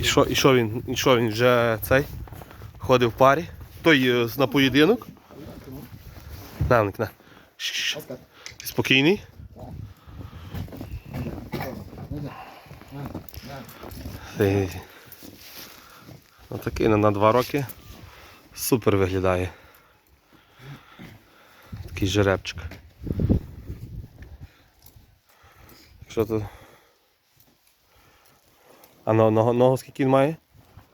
І що, і що він? І що він вже цей? Ходив в парі? Той е, на поєдинок? На. Ти Спокійний? Отакий на, на два роки. Супер виглядає. Такий жеребчик. Що тут? А на, ногу, ногу скільки він має?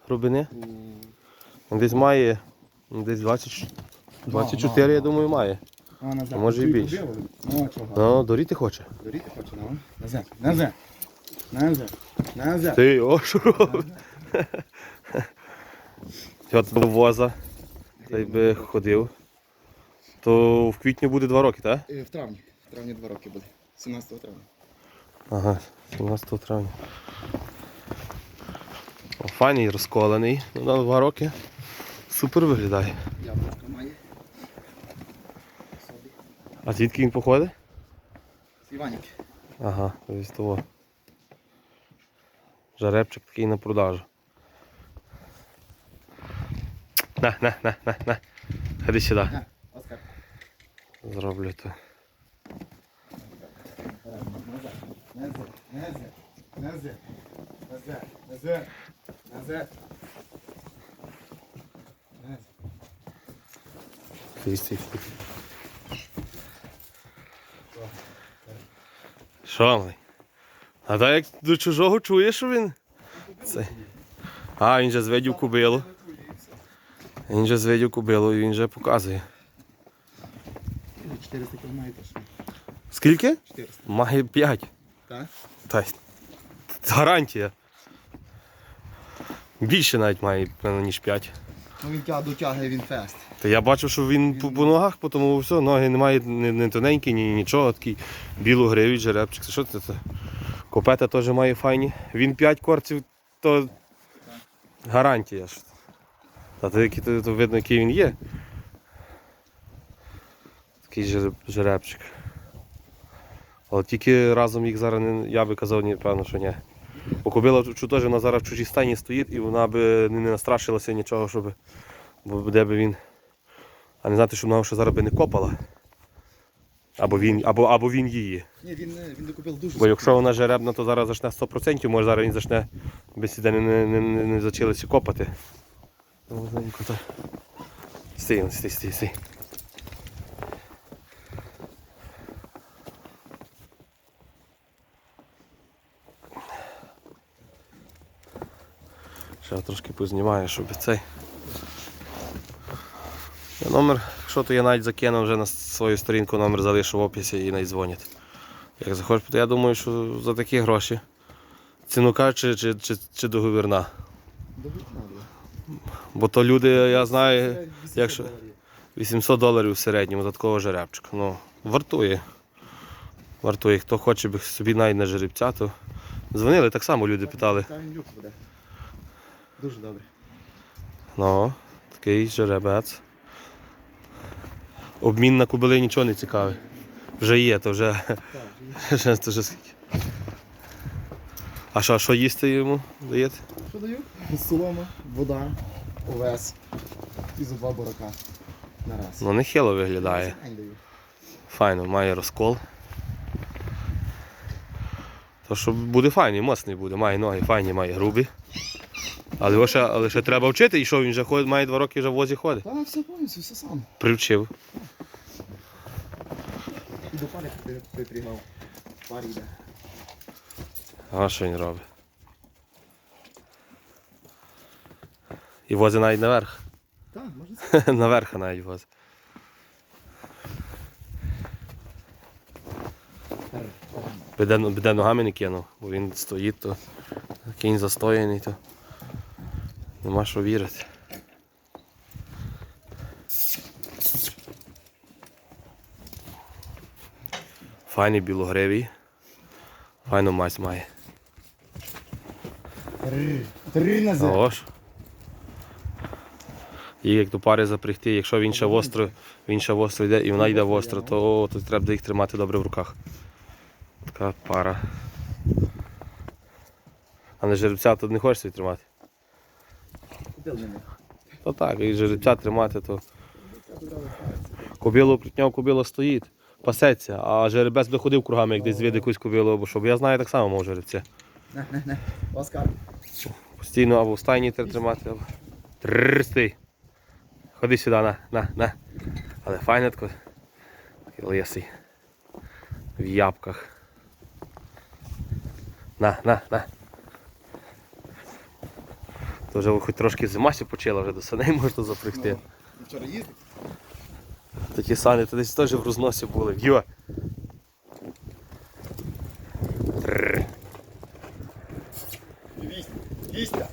Грубини? Він Десь має ну, десь 20, 24, я думаю, має. А, назад. А може і більше. Ну, чого? Ну, доріти хоче. Доріти хоче, ну. Назад, назад. Назад. Назад. Ти о, що робиш? От до воза. Та й би ходив. То в квітні буде два роки, так? Е, В травні. В травні два роки буде. 17 травня. Ага, 17 травня. Файний, розколений. Ну, на два роки. Супер виглядає. Яблучко має. А звідки він походить? З Іванік. Ага, ось того. Жаребчик такий на продажу. На, на, на, на, на. Ходи сюди. Оскар. Зроблю то. Назад. Назад. Назад. Назад. Назад. Назад. Стій. Що, май? А так як до чужого чуєш, що він? Це. А, він же зведів кубилу. Він же зведів кубилу і він же показує. 400 км. Скільки? 400. Має 5. Так? Та гарантія. Більше навіть має, певно, ніж 5. Ну він тя дотягує він фест. Та я бачив, що він по, по ногах, по тому все, ноги немає ні, ні тоненькі, ні нічого, такий білогривий жеребчик. Це Що це? це? Копета теж має файні. Він 5 корців, то гарантія. Та то, то, то видно, який він є. Такий жереб- жеребчик. Але тільки разом їх зараз не, я би казав, ні, певно, що ні. Бо кобила теж вона зараз в чужій стані стоїть і вона би не настрашилася нічого, щоб. Бо де би він. А не знати, що вона ще зараз би не копала. Або він, або, або він її. Ні, він, він докупив дуже Бо якщо вона жеребна, то зараз зачне 100%, може зараз він зачне без не, не, не, не, не зачалися копати. Стій, стій, стій, стій. Ще трошки познімаю, щоб цей. Я номер, якщо то я навіть закинув вже на свою сторінку, номер залишу в описі і навіть дзвонять. Як захочеш, то я думаю, що за такі гроші. Цінука чи, чи, чи, чи договірна. Бо то люди, я знаю, 800 якщо- доларів. 800 доларів в середньому за такого жеребчика. Ну, вартує. Вартує. Хто хоче собі навіть на жеребця, то дзвонили, так само люди питали. Та він люкс буде. Дуже добре. Ну, такий жеребець. Обмін на кубили нічого не цікавий. Вже є, то вже, вже, то вже скільки. А що, що їсти йому даєте? Що даю? Солома, вода, овес і зуба бурака. На раз. Ну, нехило виглядає. Файно, має розкол. То що буде файний, моцний буде, має ноги файні, має грубі. Але ще, але ще треба вчити, і що він вже ходить, має два роки вже в возі ходить. Та все повністю, все сам. Привчив. І до пари припрягав. Парі йде. А що він робить? І возить навіть наверх. Так, можна наверх навіть возить. Біде, біде ногами не кинув, бо він стоїть, то кінь застояний, то нема що вірити. Файний білогривий. Файну мать має. Три. Три назад. І як до пари запрягти, якщо він ще востро, він ще востро йде і вона йде востро, то, о, то треба їх тримати добре в руках. Така пара. А на жеребця тут не собі тримати. То так, і жеребця тримати, то кобилу притняв, кобила стоїть, пасеться, а жеребець доходив кругами, як десь звід якусь кобилу, або що. Бо я знаю так само мав жеребця. Не, не, не. Оскар. Постійно або в стайні треба тримати, або. Трррр. Ходи сюди, на, на, на. Але файне тако. Такий лисий. В ябках. На, на, на. То вже хоч трошки зима сі почала, вже до саней можна запрягти. Ну, Вчора їздив. Такі сани то десь теж в розносі були. Йо. Вість. Вістя.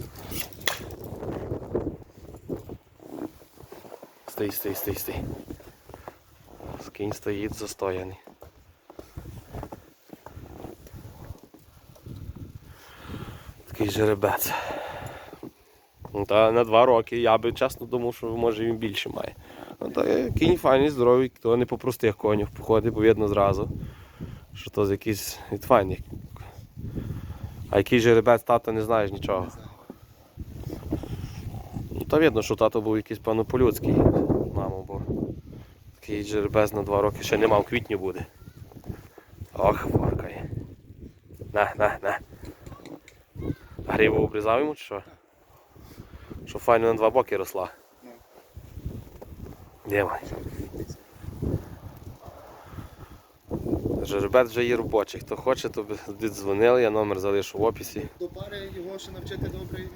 Стій, стій, стій, стій. Скінь стоїть застояний. Такий жеребець. Ну, Та на два роки я би чесно думав, що може він більше має. Ну, та кінь файний, здоровий, то не по простих конях походить, бо видно зразу, що то з якийсь від файних. А який жеребець тато не знаєш нічого. Ну, та видно, що тато був якийсь певно по-людський, мамо, бо такий жеребець на два роки ще нема, в квітні буде. Ох, форкає. На, на, на. Гриву обрізав йому чи що? Що файно на два боки росла. Де май? Жеребець вже є робочий. Хто хоче, то би дзвонили, я номер залишу в описі. До пари його ще навчити добре.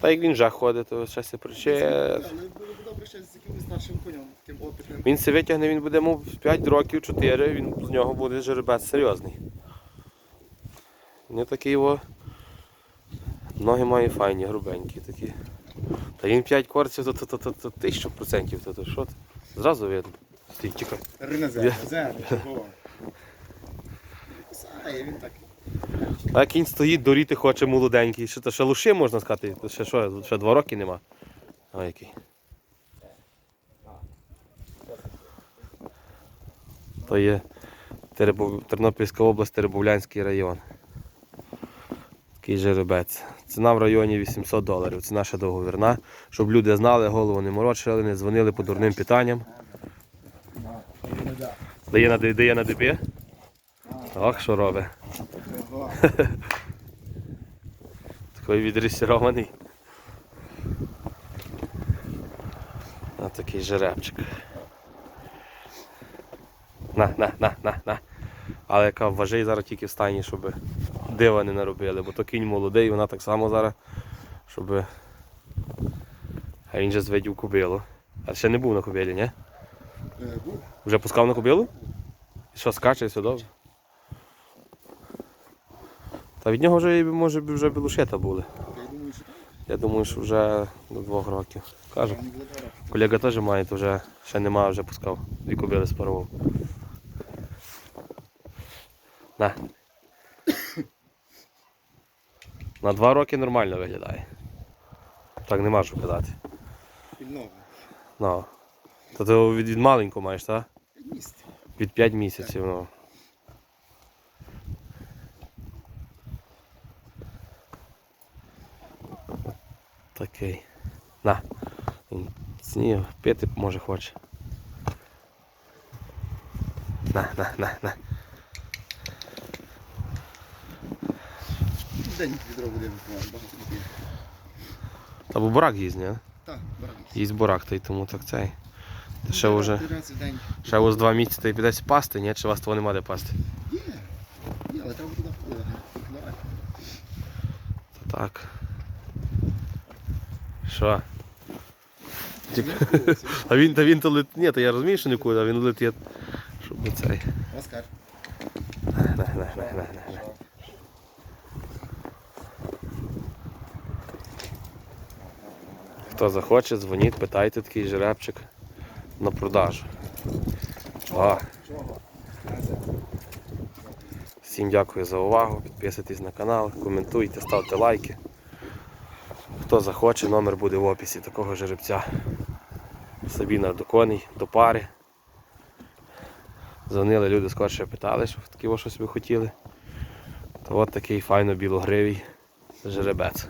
Та як він вже ходить, то щось приче. Але було б добре ще з якимось старшим конем, таким опитним. Він це витягне, він буде йому 5 років, 4, він з нього буде жеребець серйозний. Не такий о. Ноги має файні, грубенькі такі. Та він 5 корців, то, то, то, то, тисячу процентів, то, то що ти? Зразу видно. Стій, чекай. Чого? Кусає, він так. А кінь стоїть, доріти хоче молоденький. Що то ще луши можна сказати, то ще що, ще 2 роки нема. А який. То є Тернопільська область, Теребовлянський район. Такий жеребець. Ціна в районі 800 доларів. Ціна ще договірна. Щоб люди знали, голову не морочили, не дзвонили по дурним питанням. Дає на, дає на дебі. Ох, що робить. Такий відресірований. Ось такий жеребчик. На, на, на, на, на. Але яка вважай зараз тільки в стані, щоб дива не наробили, бо то кінь молодий, вона так само зараз, щоб. А він же зведів кобилу. А ще не був на кобилі, ні? Був. Вже пускав на кобилу? І що, скаче, і все добре? Та від нього вже, може, вже білушета були. Я думаю, що вже до двох років. Кажу, колега теж має, то вже ще немає, вже пускав. Дві кобили спарував. На. На два роки нормально виглядає. Так нема що казати. Пільного. Ну. То ти від, від маленького маєш, так? Місце. Від 5 місяців, ну. Такий. На. Сніг пити може хоче. На, на, на, на. День відро буде випивати, багато не п'є. Та бо бурак їсть, ні? Так, баран. Їсть бурак, та й тому так цей. Та ще вже, Три в день. ще ось два місяці та й підеш пасти, ні? Чи у вас того нема де пасти? Є. Є, але треба туди впливати. Та так. Що? Тільки- А він, та він то летить. Ні, то я розумію, що нікуди, а він летить. Щоб не цей. Оскар. На, на, на, на, на. Хто захоче, дзвоніть, питайте такий жеребчик на продажу. Всім дякую за увагу. Підписуйтесь на канал, коментуйте, ставте лайки. Хто захоче, номер буде в описі такого жеребця. Собі на до коней, до пари. Дзвонили люди скорше питали, що такі щось ви хотіли. То от такий файно білогривий жеребець.